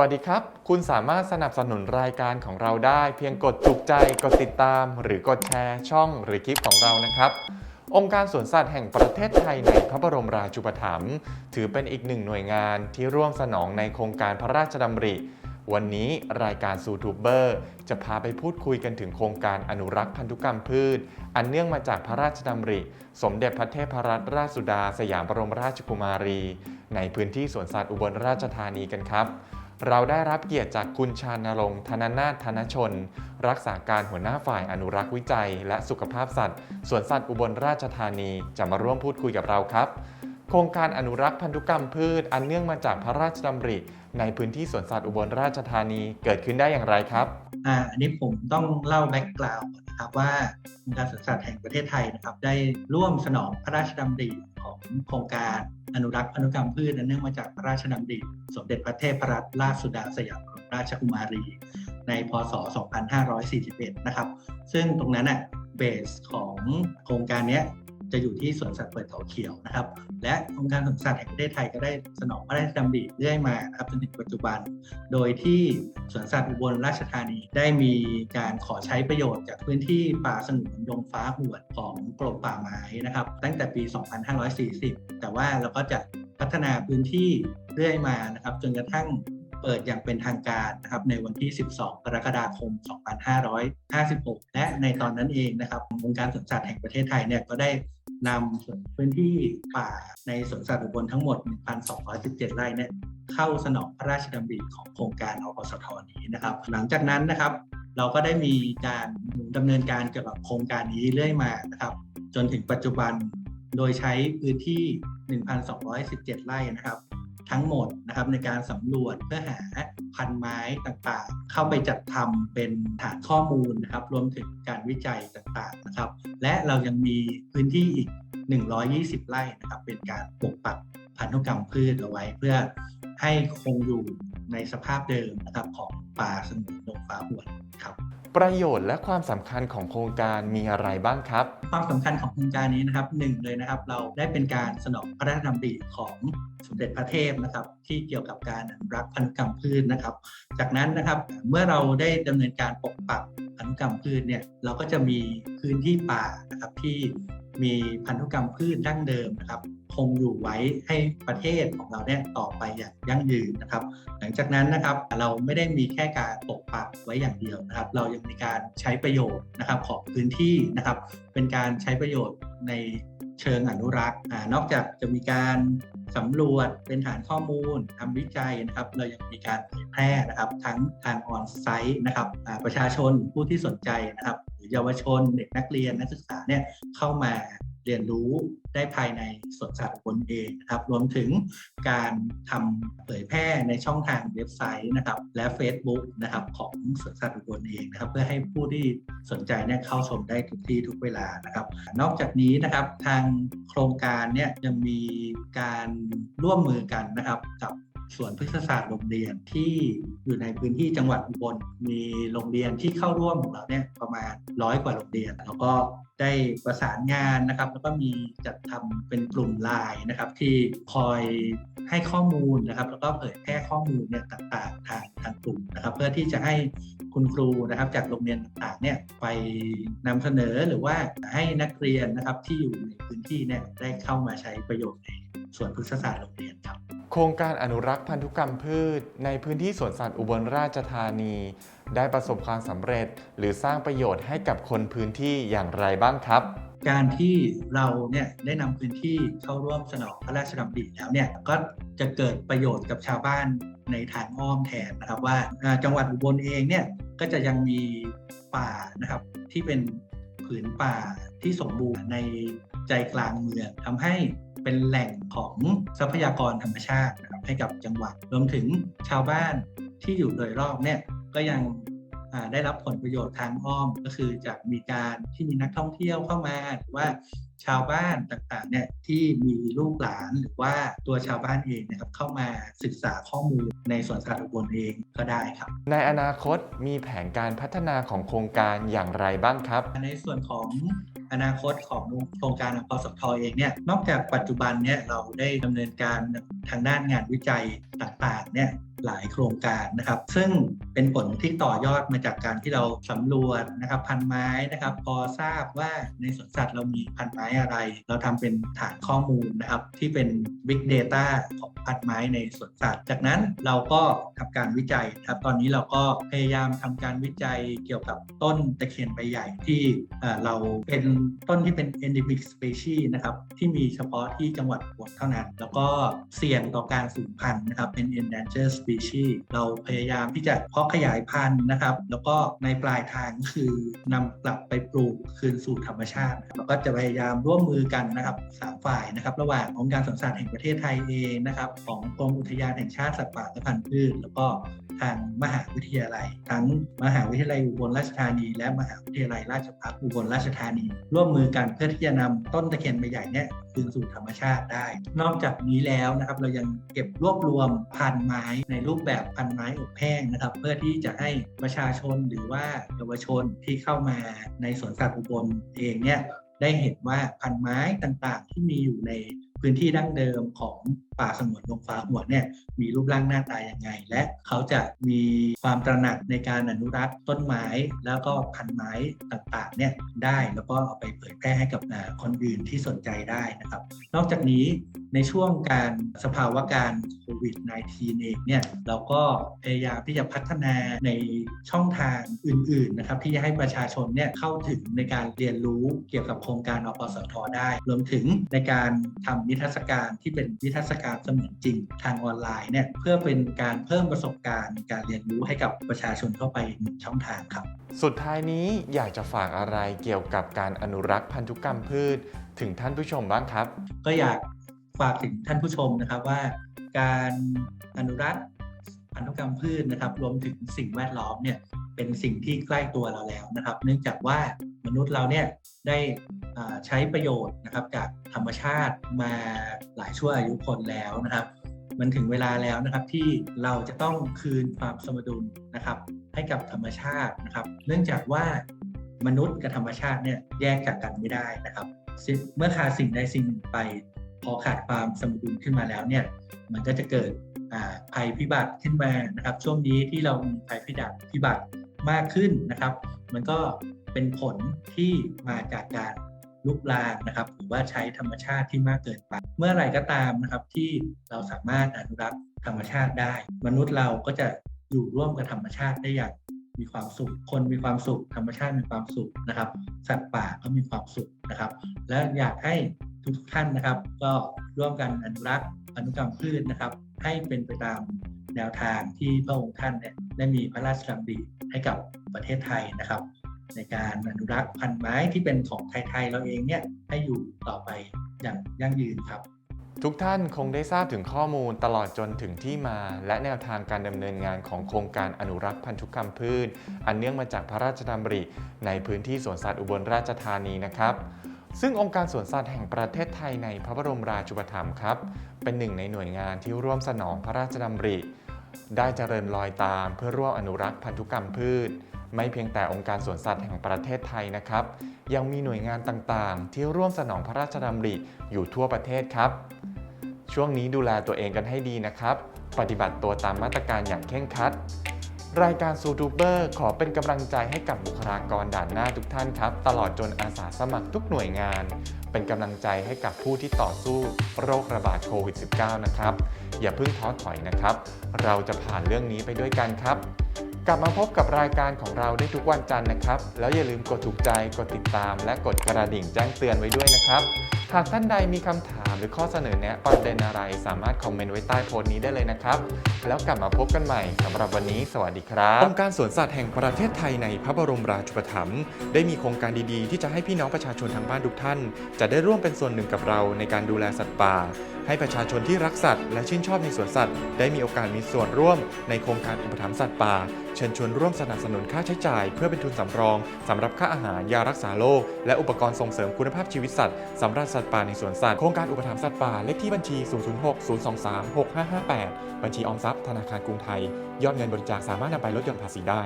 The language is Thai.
วัสดีครับ คุณสามารถสนับสนุนรายการของเราได้ เพียงกดถูกใจ กดติดตาม หรือกดแชร์ช่องหรือคลิปของเรานะครับ องค์การสวนสัตว์แห่งประเทศไทยในพระบรมราชูปถัมภ์ถือเป็นอีกหนึ่งหน่วยงานที่ร่วมสนองในโครงการพระราชดำริ วันนี้รายการซูทูบเบอร์จะพาไปพูดคุยกันถึงโครงการอนุรักษ์พันธุกรรมพืช อันเนื่องมาจากพระราชดำริ สมเด็จพระเทพรัตนราชสุดา สยามบรมราชกุมารี ในพื้นที่สวนสัตว์อุบลราชธานีกันครับ เราได้รับเกียรติจากคุณชานรงค์ธนนาถธนชน รักษาการหัวหน้าฝ่ายอนุรักษ์วิจัย และสุขภาพสัตว์สวนสัตว์อุบลราชธานีจะมาร่วมพูดคุยกับเราครับ โครงการอนุรักษ์พันธุกรรมพืช อันเนื่องมาจากพระราชดำริ ในพื้นที่สวนสัตว์อุบลราชธานีเกิดขึ้นได้อย่างไรครับ อ่าอันนี้ผมต้องเล่าแบ็กกราวด์นะครับว่าองค์การสวนสัตว์แห่งประเทศไทยนะครับ ได้ร่วมสนองพระราชดำริของโครงการอนุรักษ์พันธุกรรมพืชอันเนื่องมาจากพระราชดำริสมเด็จพระเทพรัตนราชสุดาสยามบรมราชกุมารี ในพศ 2541 นะครับ ซึ่งตรงนั้นน่ะเบสของโครงการนี้ จะอยู่ที่สวนสัตว์เปิดเขาเขียวนะครับ และองค์การสวนสัตว์แห่งประเทศไทยก็ได้สนองพระราชดำริเรื่อยมานะครับจนถึงปัจจุบัน โดยที่สวนสัตว์อุบลราชธานีได้มีการขอใช้ประโยชน์จากพื้นที่ป่าสงวนดงฟ้าหวดของกรมป่าไม้นะครับ ตั้งแต่ปี 2540 แต่ว่าเราก็จะพัฒนาพื้นที่เรื่อยมานะครับ จนกระทั่งเปิดอย่างเป็นทางการนะครับในวันที่ 12 กรกฎาคม 2556 และในตอนนั้นเองนะครับองค์การสวนสัตว์แห่งประเทศไทยเนี่ยก็ได้ นำส่วนพื้นที่ป่าในสวนสัตว์อุบลทั้งหมด 1,217 ไร่เนี่ยเข้าสนองพระราชดำริของโครงการอปสทนี้นะครับ หลังจากนั้นนะครับ เราก็ได้มีการดำเนินการเกี่ยวกับโครงการนี้เรื่อยมานะครับ จนถึงปัจจุบันโดยใช้พื้นที่ 1,217 ไร่นะครับ ทั้งหมดนะครับในการสำรวจเพื่อหาพันไม้ต่างๆ เข้าไปจัดทำเป็นฐานข้อมูลนะครับ รวมถึงการวิจัยต่างๆนะครับ และเรายังมีพื้นที่อีก 120 ไร่นะครับ เป็นการปกปักพันธุกรรมพืชเอาไว้เพื่อให้คงอยู่ในสภาพเดิมนะครับของป่าสงวนดงฟ้าหวนครับ ประโยชน์และความสำคัญของโครงการมีอะไรบ้างครับ ความสำคัญของโครงการนี้นะครับหนึ่งเลยนะครับ เราได้เป็นการสนองพระราชดำริของสมเด็จพระเทพนะครับ ที่เกี่ยวกับการอนุรักษ์พันธุกรรมพืชนะครับ จากนั้นนะครับเมื่อเราได้ดำเนินการปกปักพันธุกรรมพืชเนี่ยเราก็จะมีพื้นที่ป่านะครับที่มีพันธุกรรมพืชดั้งเดิมนะครับ งอยู่ไว้ให้ประเทศของเราเนี่ยต่อไปอย่างยั่งยืนนะครับ หลังจากนั้นนะครับเราไม่ได้มีแค่การปกปักไว้อย่างเดียวนะครับ เรายังมีการใช้ประโยชน์นะครับของพื้นที่นะครับ เป็นการใช้ประโยชน์ในเชิงอนุรักษ์นอกจากจะมีการสำรวจเป็นฐานข้อมูลทำวิจัยนะครับ เรายังมีการเผยแพร่นะครับ ทั้งทางออนไซต์นะครับประชาชนผู้ที่สนใจนะครับหรือเยาวชนเด็กนักเรียนนักศึกษาเนี่ยเข้ามา เรียนรู้ได้ภายในสวนสัตว์บนเองนะครับ รวมถึงการทำเผยแพร่ในช่องทางเว็บไซต์นะครับและ Facebook นะครับของสวนสัตว์บลเองนะครับเพื่อให้ผู้ที่สนใจเนี่ยเข้าชมได้ทุกที่ทุกเวลานะครับ นอกจากนี้นะครับทางโครงการเนี่ยยังมีการร่วมมือกันนะครับกับ ส่วนพฤกษศาสตร์โรงเรียนที่อยู่ในพื้นที่จังหวัดอุบลมีโรงเรียนที่เข้าร่วมของเราเนี่ยประมาณร้อยกว่าโรงเรียน แล้วก็ได้ประสานงานนะครับ แล้วก็มีจัดทำเป็นกลุ่มไลน์นะครับ ที่คอยให้ข้อมูลนะครับ แล้วก็เผยแพร่ข้อมูลเนี่ยต่างๆทางทางกลุ่มนะครับ เพื่อที่จะให้คุณครูนะครับจากโรงเรียนต่างๆเนี่ยไปนำเสนอหรือว่าให้นักเรียนนะครับที่อยู่ในพื้นที่เนี่ยได้เข้ามาใช้ประโยชน์ในส่วนพฤกษศาสตร์โรงเรียน โครงการอนุรักษ์พันธุกรรมพืช ในพื้นที่สวนสัตว์อุบลราชธานี ได้ประสบความสำเร็จ หรือสร้างประโยชน์ให้กับคนพื้นที่อย่างไรบ้างครับ การที่เราเนี่ยได้นำพื้นที่เข้าร่วมสนองพระราชดำริแล้วเนี่ยก็จะเกิดประโยชน์กับชาวบ้านในทางอ้อมแทนนะครับว่าอ่าจังหวัดอุบลเองเนี่ยก็จะยังมีป่านะครับที่เป็นผืนป่าที่สมบูรณ์ในใจกลางเมืองทำให้ เป็นแหล่งของทรัพยากรธรรมชาตินะครับให้กับจังหวัดรวมถึงชาวบ้านที่อยู่โดยรอบเนี่ยก็ยัง ได้รับผลประโยชน์ทางอ้อมก็คือจากมีการที่มีนักท่องเที่ยวเข้ามาหรือว่าชาวบ้านต่างๆเนี่ยที่มีลูกหลานหรือว่าตัวชาวบ้านเองนะครับเข้ามาศึกษาข้อมูลในสวนสัตว์อุบลเองก็ได้ครับ ในอนาคตมีแผนการพัฒนาของโครงการอย่างไรบ้างครับ ในส่วนของอนาคตของโครงการพสทเองเนี่ยนอกจากปัจจุบันเนี่ยเราได้ดำเนินการทางด้านงานวิจัยต่างๆเนี่ยหลายโครงการนะครับ ซึ่ง เป็นผลที่ต่อยอดมาจากการที่เราสำรวจนะครับพันไม้นะครับ พอทราบว่าในสวนสัตว์เรามีพันไม้อะไร เราทำเป็นฐานข้อมูลนะครับที่เป็น Big Data ของ พันไม้ในสวนสัตว์ จากนั้นเราก็ทำการวิจัยครับตอนนี้เราก็พยายามทำการวิจัยเกี่ยวกับต้นตะเคียนใบใหญ่ที่เราเป็นต้นที่เป็น endemic species นะครับที่มีเฉพาะที่จังหวัดอุบลเท่านั้น แล้วก็เสี่ยงต่อการสูญพันธุ์นะครับเป็น endangered species เราพยายามที่จะเพาะขยายพันธุ์นะครับ แล้วก็ในปลายทางคือนำกลับไปปลูกคืนสู่ธรรมชาตินะครับแล้วก็จะพยายามร่วมมือกันนะครับสามฝ่ายนะครับ ระหว่างองค์การสวนสัตว์แห่งประเทศไทยเองนะครับของกรมอุทยานแห่งชาติสัตว์ป่าและพันธุ์พืชแล้วก็ทางมหาวิทยาลัย ทั้งมหาวิทยาลัยอุบลราชธานี และมหาวิทยาลัยราชภัฏอุบลราชธานี ร่วมมือกันเพื่อที่จะนำต้นตะเคียนใบใหญ่เนี่ยคืนสู่ธรรมชาติได้ นอกจากนี้แล้วนะครับเรายังเก็บรวบรวมพันไม้ในรูปแบบพันไม้อบแห้งนะครับ เพื่อที่จะให้ประชาชนหรือว่าเยาวชนที่เข้ามาในสวนสัตว์อุบลเองเนี่ยได้เห็นว่าพันไม้ต่างๆ ที่มีอยู่ใน พื้นที่ดั้งเดิมของป่าสงวนลงฟ้าหัวเนี่ยมีรูปร่างหน้าตาอย่างไง และเขาจะมีความตระหนักในการอนุรักษ์ต้นไม้แล้วก็พันไม้ต่างๆเนี่ยได้แล้วก็เอาไปเผยแพร่ให้กับคนอื่นที่สนใจได้นะครับ นอกจากนี้ ในช่วงการสภาวะการโควิด -19 เองเนี่ยเราก็พยายามที่จะพัฒนาในช่องทางอื่นๆนะครับที่จะให้ประชาชนเนี่ยเข้าถึงในการเรียนรู้เกี่ยวกับโครงการอปสทได้ รวมถึงในการทำนิทรรศการที่เป็นนิทรรศการเสมือนจริงทางออนไลน์เนี่ยเพื่อเป็นการเพิ่มประสบการณ์ การเรียนรู้ให้กับประชาชนเข้าไปหนึ่งช่องทางครับ สุดท้ายนี้อยากจะฝากอะไรเกี่ยวกับการอนุรักษ์พันธุกรรมพืช ถึงท่านผู้ชมบ้างครับ ก็อยาก ฝากถึงท่านผู้ชมนะครับว่าการอนุรักษ์พันธุกรรมพืชนะครับ รวมถึงสิ่งแวดล้อมเนี่ยเป็นสิ่งที่ใกล้ตัวเราแล้วนะครับ เนื่องจากว่ามนุษย์เราเนี่ยได้ใช้ประโยชน์นะครับจากธรรมชาติมาหลายชั่วอายุคนแล้วนะครับ มันถึงเวลาแล้วนะครับที่เราจะต้องคืนความสมดุลนะครับ ให้กับธรรมชาตินะครับ เนื่องจากว่ามนุษย์กับธรรมชาติเนี่ยแยกจากกันไม่ได้นะครับ เมื่อขาดสิ่งใดสิ่งหนึ่งไป อขาดความสมดุลขึ้นมาแล้วเนี่ยมันก็จะเกิดภัยพิบัติขึ้นมานะครับ ช่วงนี้ที่เรามีภัยพิบัติพิบัติมากขึ้นนะครับ มันก็เป็นผลที่มาจากการลุกลามนะครับหรือว่าใช้ธรรมชาติที่มากเกินไป เมื่อไรก็ตามนะครับที่เราสามารถอนุรักษ์ธรรมชาติได้ มนุษย์เราก็จะอยู่ร่วมกับธรรมชาติได้อย่าง มีความสุข คนมีความสุข ธรรมชาติมีความสุขนะครับ สัตว์ป่าก็มีความสุขนะครับ และอยากให้ทุกท่านนะครับ ก็ร่วมกันอนุรักษ์พันธุกรรมพืชนะครับ ให้เป็นไปตามแนวทางที่พระองค์ท่านเนี่ยได้มีพระราชดำริให้กับประเทศไทยนะครับ ในการอนุรักษ์พันธุ์ไม้ที่เป็นของไทยๆเราเองเนี่ยให้อยู่ต่อไปอย่างยั่งยืนครับ ทุกท่านคงได้ทราบถึงข้อมูลตลอดจนถึงที่มา และแนวทางการดำเนินงานของโครงการอนุรักษ์พันธุกรรมพืช อันเนื่องมาจากพระราชดำริในพื้นที่สวนสัตว์อุบลราชธานีนะครับ ซึ่งองค์การสวนสัตว์แห่งประเทศไทยในพระบรมราชูปถัมภ์ครับ เป็นหนึ่งในหน่วยงานที่ร่วมสนองพระราชดำริ ได้เจริญรอยตามเพื่อร่วมอนุรักษ์พันธุกรรมพืชไม่เพียงแต่องค์การสวนสัตว์แห่งประเทศไทยนะครับ ยังมีหน่วยงานต่างๆ ที่ร่วมสนองพระราชดำริอยู่ทั่วประเทศครับ ช่วงนี้ดูแลตัวเองกันให้ดีนะครับ ปฏิบัติตัวตามมาตรการอย่างเคร่งครัด รายการซูทูเบอร์ขอเป็นกำลังใจให้กับบุคลากรด่านหน้าทุกท่านครับ ตลอดจนอาสาสมัครทุกหน่วยงาน เป็นกำลังใจให้กับผู้ที่ต่อสู้โรคระบาดโควิด -19 นะครับ อย่าเพิ่งท้อถอยนะครับ เราจะผ่านเรื่องนี้ไปด้วยกันครับ กลับมาพบกับรายการของเราได้ทุกวันจันทร์นะครับ แล้วอย่าลืมกดถูกใจ กดติดตาม และกดกระดิ่งแจ้งเตือนไว้ด้วยนะครับ หากท่านใดมีคำถามหรือข้อเสนอแนะประเด็นอะไร สามารถคอมเมนต์ไว้ใต้โพสต์นี้ได้เลยนะครับ แล้วกลับมาพบกันใหม่สำหรับวันนี้ สวัสดีครับองค์การสวนสัตว์แห่งประเทศไทยในพระบรมราชูปถัมภ์ได้มีโครงการดีๆ ที่จะให้พี่น้องประชาชนทางบ้านทุกท่าน จะได้ร่วมเป็นส่วนหนึ่งกับเราในการดูแลสัตว์ป่า ให้ประชาชนที่รักสัตว์และชื่นชอบในสวนสัตว์ ได้มีโอกาสมีส่วนร่วมในโครงการอุปถัมภ์สัตว์ป่า เชิญชวนร่วมสนับสนุนค่าใช้จ่าย เพื่อเป็นทุนสำรองสำหรับค่าอาหารยารักษาโรคและอุปกรณ์ส่งเสริมคุณภาพชีวิตสัตว์สำหรับสัตว์ป่าในสวนสัตว์โครงการอุปถัมภ์สัตว์ป่าเลขที่บัญชี 006 023 6558 บัญชีออมทรัพย์ธนาคารกรุงไทย ยอดเงินบริจาคสามารถนำไปลดหย่อนภาษีได้